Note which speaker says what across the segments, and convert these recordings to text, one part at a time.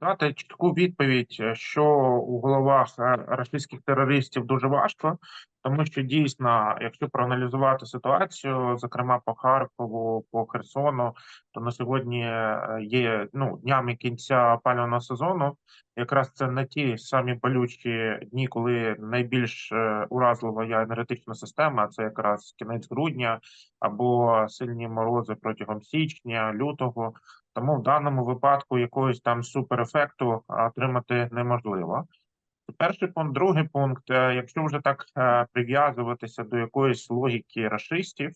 Speaker 1: Дати чітку відповідь, е, що у головах е, російських терористів дуже важко, тому що дійсно, якщо проаналізувати ситуацію, зокрема по Харкову, по Херсону, то на сьогодні е, є ну днями кінця опалювального сезону. Якраз це не ті самі болючі дні, коли найбільш уразлива є енергетична система. Це якраз кінець грудня або сильні морози протягом січня, лютого. Тому в даному випадку якогось там суперефекту отримати неможливо. Перший пункт, другий пункт. е, Якщо вже так е, прив'язуватися до якоїсь логіки рашистів,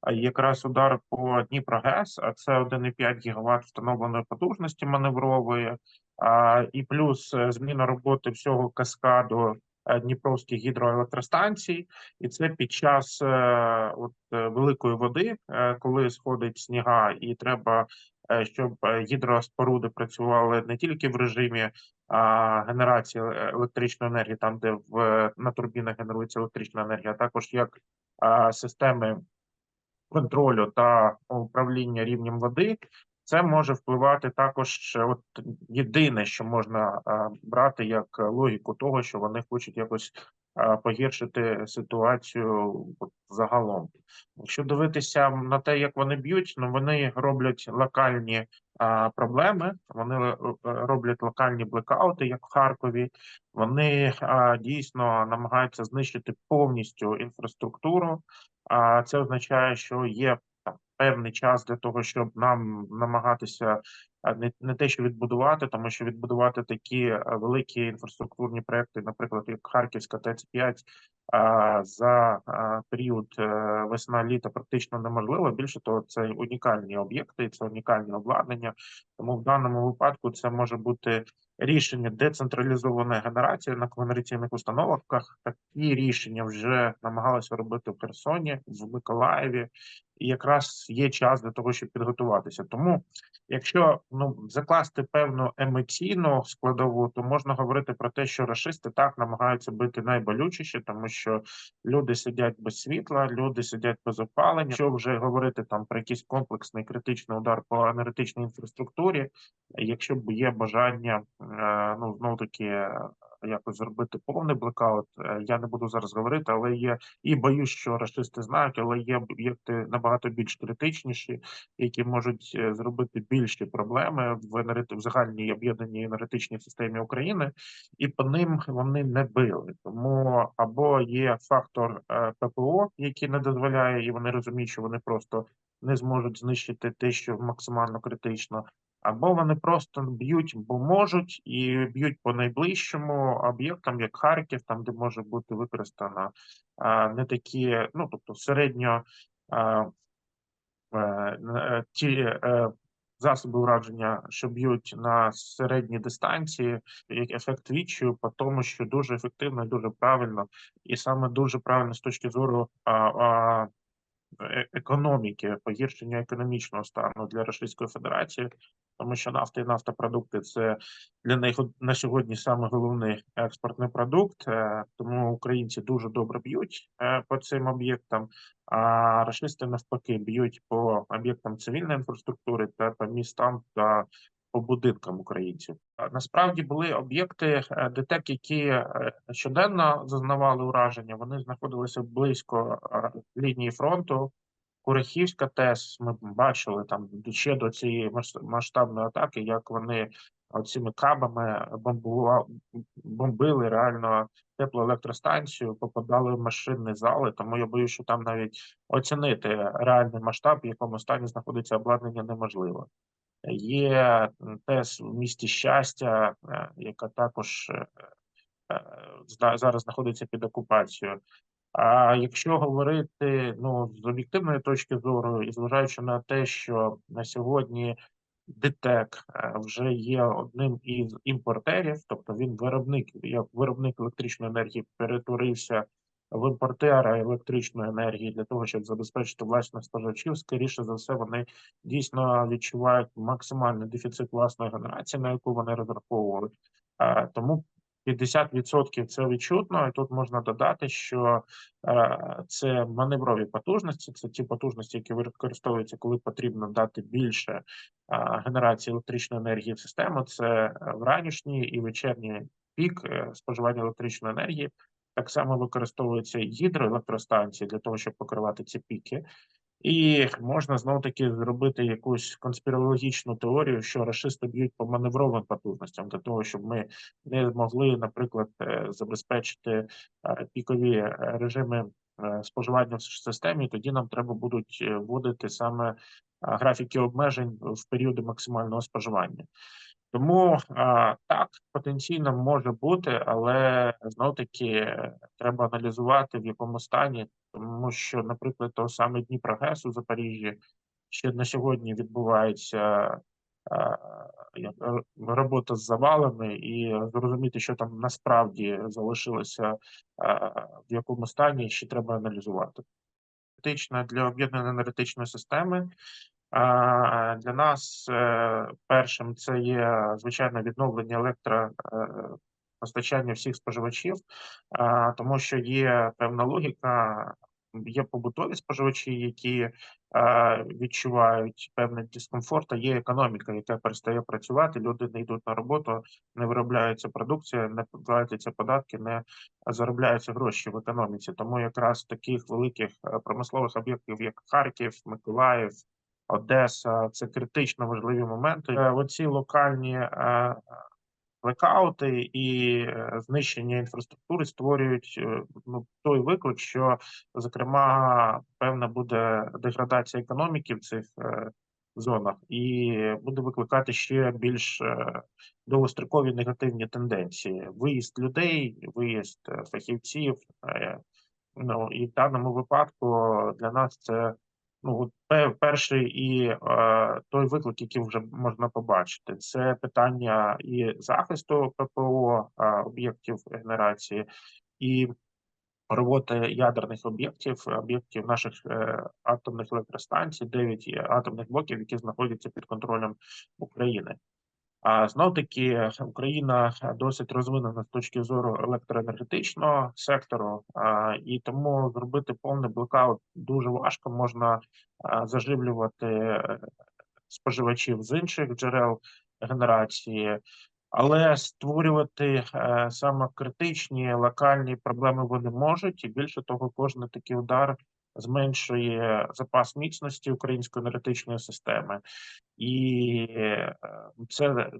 Speaker 1: а якраз удар по Дніпрогес, а це 1,5 ГВт встановленої потужності маневрової, і плюс е, зміна роботи всього каскаду е, Дніпровських гідроелектростанцій, і це під час е, от, е, великої води, е, коли сходить сніга, і треба е, щоб е, гідроспоруди працювали не тільки в режимі а, генерації е- електричної енергії, там де в на турбінах генерується електрична енергія, а також як а, системи контролю та управління рівнем води. Це може впливати також. е, От єдине, що можна брати як логіку того, що вони хочуть якось погіршити ситуацію загалом. Якщо дивитися на те, як вони б'ють, ну вони роблять локальні а, проблеми. Вони е, е, роблять локальні блекаути, як в Харкові. Вони а, дійсно намагаються знищити повністю інфраструктуру. А це означає, що є там певний час для того, щоб нам намагатися не, не те, що відбудувати, тому що відбудувати такі е, великі інфраструктурні проекти, наприклад, як Харківська ТЕЦ 5 а, за період е, весна-літа практично неможливо. Більше того, це унікальні об'єкти, це унікальні обладнання. Тому в даному випадку це може бути рішення децентралізованої генерації на комерційних установках. Такі рішення вже намагалися робити в Херсоні, в Миколаєві, і якраз є час для того, щоб підготуватися. Тому, якщо ну закласти певну емоційну складову, то можна говорити про те, що рашисти так намагаються бити найболючіше, тому що люди сидять без світла, люди сидять без опалення. Якщо вже говорити там про якийсь комплексний критичний удар по енергетичній інфраструктурі, якщо б є бажання, е, ну знову таки якось зробити повний блекаут, е, я не буду зараз говорити, але є і боюсь, що рашисти знають, але є об'єкти набагато більш критичніші, які можуть е, зробити більші проблеми в енергет... в загальній об'єднаній енергетичній системі України, і по ним вони не били. Тому або є фактор е, ППО, який не дозволяє, і вони розуміють, що вони просто не зможуть знищити те, що максимально критично. Або вони просто б'ють, бо можуть, і б'ють по найближчому об'єктам, як Харків, там де може бути використана а, не такі, ну тобто середньо е, е, ті е, засоби ураження, що б'ють на середній дистанції, як ефект відчую, по тому, що дуже ефективно і дуже правильно, і саме дуже правильно з точки зору економіки, погіршення економічного стану для Російської Федерації, тому що нафта і нафтопродукти це для них на сьогодні саме головний експортний продукт. е, Тому українці дуже добре б'ють е, по цим об'єктам. А рашисти навпаки б'ють по об'єктам цивільної інфраструктури та по містам та по будинкам українців. Насправді були об'єкти е, ДТЕК, які щоденно зазнавали ураження. Вони знаходилися близько лінії фронту. Курахівська ТЕС, ми бачили там ще до цієї масштабної атаки, як вони цими кабами бомбили реально теплоелектростанцію, попадали в машинні зали. Тому я боюся, що там навіть оцінити реальний масштаб, в якому стані знаходиться обладнання, неможливо. Є ТЕС в місті щастя, е, яка також е, е, зараз знаходиться під окупацією. А якщо говорити ну з об'єктивної точки зору, і зважаючи на те, що на сьогодні ДТЕК е, вже є одним із імпортерів, тобто він виробник, як виробник електричної енергії, перетворився в імпортера електричної енергії для того, щоб забезпечити власних споживачів, скоріше за все, вони дійсно відчувають максимальний дефіцит власної генерації, на яку вони розраховували. Е, Тому 50% це відчутно, і тут можна додати, що е, це маневрові потужності, це ті потужності, які використовуються, коли потрібно дати більше е, генерації електричної енергії в систему. Це е, вранішній і вечірній пік споживання електричної енергії. Так само використовуються гідроелектростанції для того, щоб покривати ці піки. І можна знов таки зробити якусь конспірологічну теорію, що рашисти б'ють по маневровим потужностям для того, щоб ми не змогли, наприклад, е, забезпечити е, пікові е, режими споживання в системі. Тоді нам треба будуть вводити саме графіки обмежень в періоди максимального споживання. Тому так, потенційно може бути, але знов таки е, треба аналізувати в якому стані, тому що, наприклад, того саме Дніпрогес у Запоріжжі ще на сьогодні відбувається а, робота з завалами, і зрозуміти, що там насправді залишилося в якому стані, ще треба аналізувати. Критична для об'єднаної енергетичної системи. Для нас е, першим це є звичайно відновлення електропостачання всіх споживачів, тому що є певна логіка. Є побутові споживачі, які відчувають певний дискомфорт, а є економіка, яка перестає працювати. Люди не йдуть на роботу, не виробляється продукція, не платяться податки, не заробляються гроші в економіці. Тому якраз таких великих е, промислових об'єктів, як Харків, Миколаїв, Одеса це критично важливі моменти. Е, Оці локальні е, блекаути і е, знищення інфраструктури створюють е, ну, той виклик, що зокрема певна буде деградація економіки в цих е, зонах, і буде викликати ще більш е, довгострокові негативні тенденції: виїзд людей, виїзд е, фахівців. е, Ну і в даному випадку для нас це ну перший і е, той виклик, який вже можна побачити, це питання і захисту ППО е, об'єктів генерації, і роботи ядерних об'єктів, об'єктів наших е, атомних електростанцій, 9 атомних блоків, які знаходяться під контролем України. А знов таки Україна досить розвинена з точки зору електроенергетичного сектору, і тому зробити повний блокаут дуже важко. Можна заживлювати е, споживачів з інших джерел генерації, але створювати е, саме критичні локальні проблеми вони можуть, і більше того, кожен такий удар зменшує запас міцності української енергетичної системи, і е, це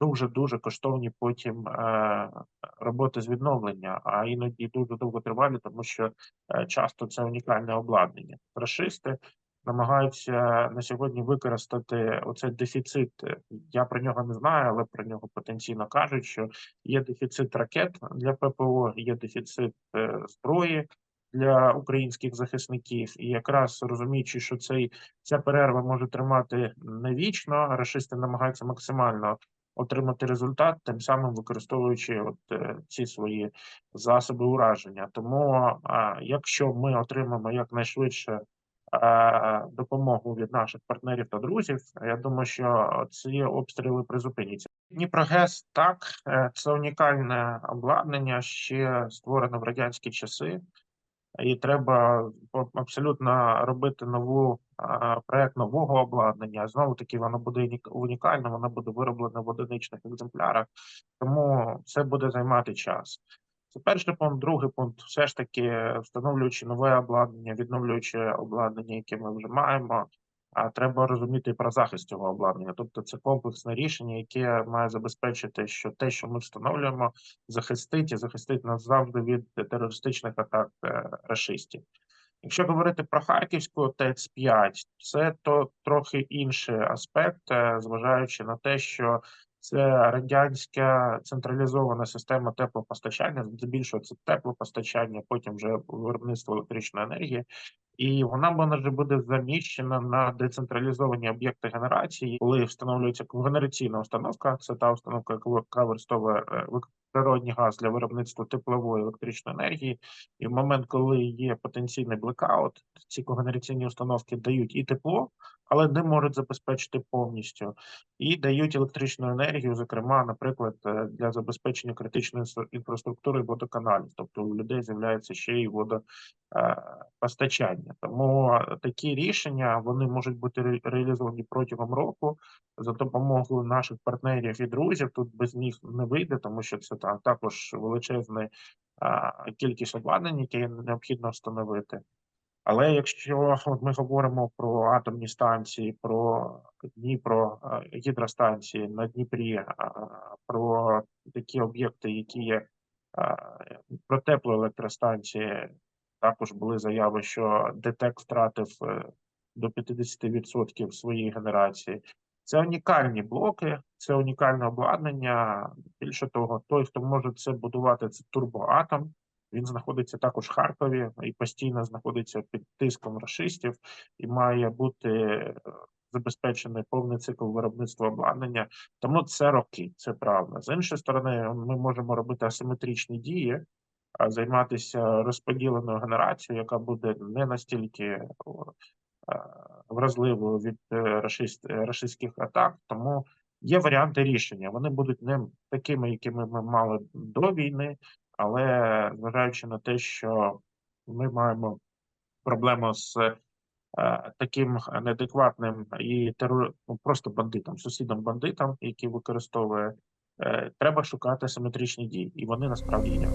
Speaker 1: дуже дуже коштовні потім е, роботи з відновлення, а іноді дуже довготривалі, тому що е, часто це унікальне обладнання. Рашисти намагаються на сьогодні використати оцей дефіцит. Я про нього не знаю, але про нього потенційно кажуть, що є дефіцит ракет для ППО, є дефіцит зброї для українських захисників, і якраз розуміючи, що цей ця перерва може тримати не вічно, рашисти намагаються максимально отримати результат, тим самим використовуючи от е, ці свої засоби ураження. Тому, якщо ми отримаємо якнайшвидше а, допомогу від наших партнерів та друзів, я думаю, що ці обстріли призупиняться. Дніпрогес так, е, це унікальне обладнання, ще створене в радянські часи і треба абсолютно робити нову проект нового обладнання. Знову таки, воно буде унік- унікальне, воно буде вироблено в одиничних екземплярах, тому це буде займати час. Це перший пункт. Другий пункт все ж таки встановлюючи нове обладнання, відновлюючи обладнання, яке ми вже маємо. А треба розуміти про захист цього обладнання. Тобто це комплексне рішення, яке має забезпечити, що те, що ми встановлюємо, захистить і захистить нас завжди від терористичних атак расистів. Якщо говорити про Харківську ТЕЦ 5 це то трохи інший аспект, е, зважаючи на те, що це радянська централізована система теплопостачання, здебільшого це теплопостачання, потім вже виробництво електричної енергії, і вона може буде заміщена на децентралізовані об'єкти генерації, коли встановлюється когенераційна установка. Це та установка, яка використовує е, природний газ для виробництва теплової електричної енергії. І в момент, коли є потенційний блекаут, ці когенераційні установки дають і тепло, але не можуть забезпечити повністю, і дають електричну енергію, зокрема, наприклад, е, для забезпечення критичної інфра- інфраструктури водоканалів. Тобто у людей з'являється ще й водопостачання. Тому е, такі рішення вони можуть бути реалізовані протягом року за допомогою наших партнерів і друзів. Тут без них не вийде, тому що це та- також величезна кількість обладнань, які необхідно встановити. Але якщо от ми говоримо про атомні станції, про Дніпро гідростанції на Дніпрі, про такі об'єкти, які є про теплоелектростанції, також були заяви, що ДТЕК втратив е, до 50% своєї генерації. Це унікальні блоки, це унікальне обладнання. Більше того, той, хто може це будувати, це турбоатом. Він знаходиться також в Харкові і постійно знаходиться під тиском рашистів, і має бути е, забезпечений повний цикл виробництва обладнання. Тому це роки, це правда. З іншої сторони, ми можемо робити асиметричні дії, займатися розподіленою генерацією, яка буде не настільки вразливою від е, е, рашистських атак. Тому є варіанти рішення. Вони будуть не такими, якими ми мали до війни, але зважаючи на те, що ми маємо проблему з е, таким неадекватним і терор... ну, просто бандитом, сусідом бандитом, який використовує, е, треба шукати симетричні дії, і вони насправді є.